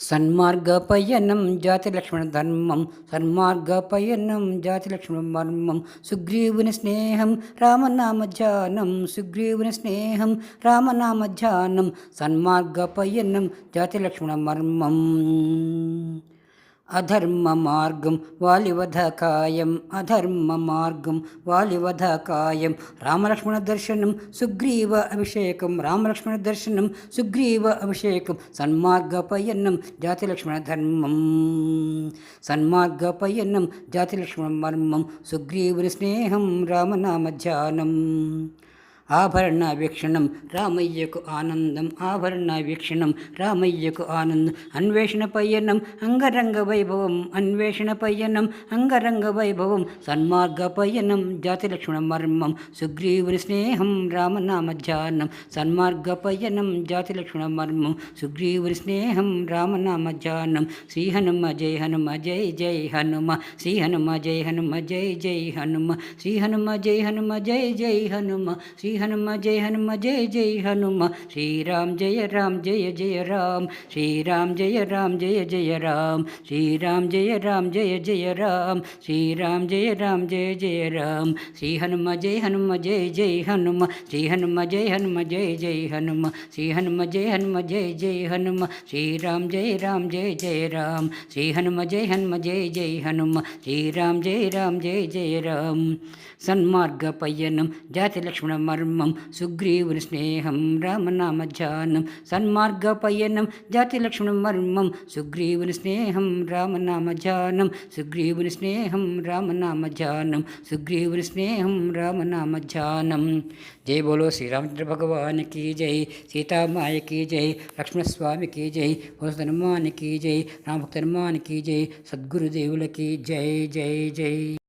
సన్మార్గపయనం జాతిలక్ష్మణ ధర్మం సన్మార్గపయనం జాతిలక్ష్మణ మర్మం సుగ్రీవుని స్నేహం రామనామధ్యానం సుగ్రీవుని స్నేహం రామనామధ్యానం సన్మార్గపయనం జాతిలక్ష్మణ మర్మం అధర్మ మార్గం వాలివధకాయం అధర్మ మార్గం వాలివధకాయం. రామలక్ష్మణ దర్శనం సుగ్రీవ అభిషేకం. రామలక్ష్మణ దర్శనం సుగ్రీవ అభిషేకం. సన్మార్గపయనం జాతిలక్ష్మణ ధర్మం. సన్మార్గపయనం జాతిలక్ష్మణ మర్మం సుగ్రీవుని స్నేహం రామనామధ్యానం ఆభరణ వీక్షణం రామయ్యకు ఆనందం ఆభరణ వీక్షణం రామయ్యకు ఆనందం అన్వేషణ పయ్యనం అంగరంగ వైభవం అన్వేషణ పయ్యనం అంగరంగ వైభవం సన్మార్గ పయ్యనం జాతిలక్ష్మణ మర్మం సుగ్రీవుని స్నేహం రామనామ ధ్యానం సన్మార్గ పయ్యనం జాతిలక్ష్మణ మర్మం సుగ్రీవుని స్నేహం రామనామ ధ్యానం శ్రీ హనుమ జయ హనుమ జయ జయ హనుమ శ్రీ హనుమ జయ హనుమ జయ జయ హనుమ శ్రీ హనుమ జయ హనుమ జయ జయ హనుమ శ్రీ హనుమ జయ హనుమ జయ జయ హనుమ శ్రీరామ్ జయ రామ్ జయ జయ రామ్ శ్రీరామ్ జయ రామ్ జయ జయ రామ్ శ్రీరామ్ జయ రామ్ జయ జయ రామ్ శ్రీరామ్ జయ రామ్ జయ జయ రామ్ శ్రీ హనుమ జయ హనుమ జయ జయ హనుమ శ్రీ హనుమ జయ హనుమ జయ జయ హనుమ శ్రీ హనుమ జయ హనుమ జయ జయ హనుమ శ్రీరామ్ జయ రామ్ జయ జయ రామ్ శ్రీ హనుమ జయ హనుమ జయ జయ హనుమ శ్రీరామ్ జయ రామ్ జయ జయ రామ్ సన్మార్గ పయ్యనం జాతి లక్ష్మణ మర్మ సుగ్రీవుని స్నేహం రామనామధ్యానం సన్మార్గ పయ్యనం జాతి లక్ష్మణ మర్మం సుగ్రీవుని స్నేహం రామనామధ్యానం సుగ్రీవుని స్నేహం రామనామధ్యానం సుగ్రీవుని స్నేహం రామనామధ్యానం జై బోలో శ్రీరామచంద్ర భగవానికి జై సీతామాయకి జై లక్ష్మణస్వామికి జై హనుమానికి జై రామభక్త హనుమానికి జై సద్గురుదేవులకి జై జై జై